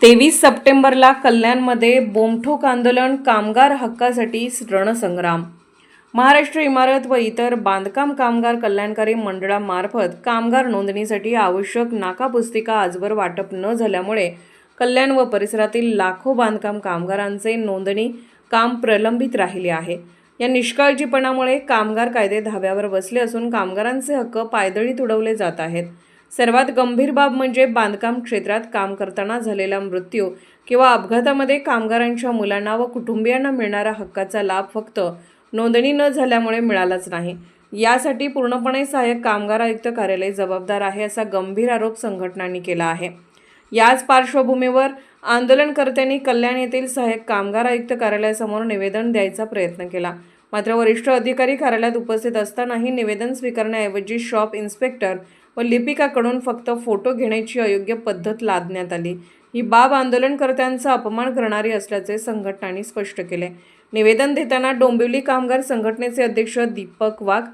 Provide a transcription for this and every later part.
तेवीस सप्टेंबरला कल्याणमध्ये बोमठोक आंदोलन कामगार हक्कासाठी रणसंग्राम. महाराष्ट्र इमारत व इतर बांधकाम कामगार कल्याणकारी मंडळामार्फत कामगार नोंदणीसाठी आवश्यक नाकापुस्तिका आजवर वाटप न झाल्यामुळे कल्याण व परिसरातील लाखो बांधकाम कामगारांचे नोंदणी काम प्रलंबित राहिले आहे. या निष्काळजीपणामुळे कामगार कायदे धाब्यावर बसले असून कामगारांचे हक्क पायदळी तुडवले जात आहेत. सर्वात गंभीर बाब म्हणजे बांधकाम क्षेत्रात काम करताना झालेला मृत्यू किंवा अपघातामध्ये कामगारांच्या मुलांना व कुटुंबियांना मिळणारा हक्काचा लाभ फक्त नोंदणी न झाल्यामुळे मिळालाच नाही. यासाठी पूर्णपणे सहाय्यक कामगार आयुक्त कार्यालय जबाबदार आहे असा गंभीर आरोप संघटनांनी केला आहे. याच पार्श्वभूमीवर आंदोलनकर्त्यांनी कल्याण येथील सहाय्यक कामगार आयुक्त कार्यालयासमोर निवेदन द्यायचा प्रयत्न केला. मात्र वरिष्ठ अधिकारी कार्यालयात उपस्थित असतानाही निवेदन स्वीकारण्याऐवजी शॉप इन्स्पेक्टर व लिपिकाकडून फक्त फोटो घेण्याची अयोग्य पद्धत लादण्यात आली. ही बाब आंदोलनकर्त्यांचा अपमान करणारी असल्याचे संघटनांनी स्पष्ट केले. निवेदन देताना डोंबिवली कामगार संघटनेचे अध्यक्ष दीपक वाघ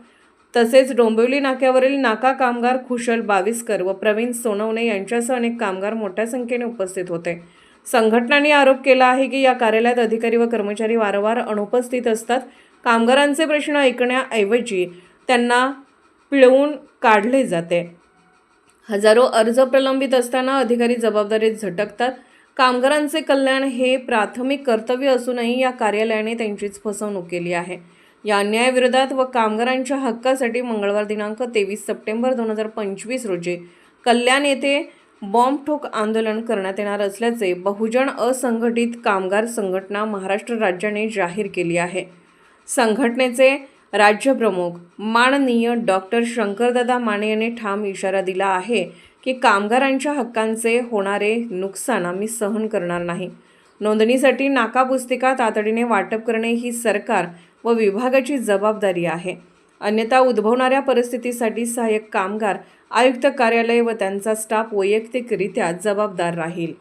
तसेच डोंबिवली नाक्यावरील नाका कामगार खुशल बाविस्कर व प्रवीण सोनवणे यांच्यासह अनेक कामगार मोठ्या संख्येने उपस्थित होते. संघटनांनी आरोप केला आहे की या कार्यालयात अधिकारी व कर्मचारी वारंवार अनुपस्थित असतात. कामगारांचे प्रश्न ऐकण्याऐवजी त्यांना पिळवून काढले जाते. हजारो अर्ज प्रलंबित असताना अधिकारी जबाबदारीत झटकतात. कामगारांचे कल्याण हे प्राथमिक कर्तव्य असूनही या कार्यालयाने त्यांचीच फसवणूक केली आहे. या अन्यायाविरोधात व कामगारांच्या हक्कासाठी मंगळवार दिनांक तेवीस सप्टेंबर दोन हजार पंचवीस रोजी कल्याण येथे बॉम्बठोक आंदोलन करण्यात येणार असल्याचे बहुजन असंघटित कामगार संघटना महाराष्ट्र राज्याने जाहीर केली आहे. संघटनेचे राज्यप्रमुख माननीय डॉक्टर शंकरदादा माने यांनी ठाम इशारा दिला आहे की कामगारांच्या हक्कांचे होणारे नुकसान आम्ही सहन करणार नाही. नोंदणीसाठी नाकापुस्तिका तातडीने वाटप करणे ही सरकार व विभागाची जबाबदारी आहे. अन्यथा उद्भवणाऱ्या परिस्थितीसाठी सहाय्यक कामगार आयुक्त कार्यालय व त्यांचा स्टाफ वैयक्तिकरित्या जबाबदार राहील.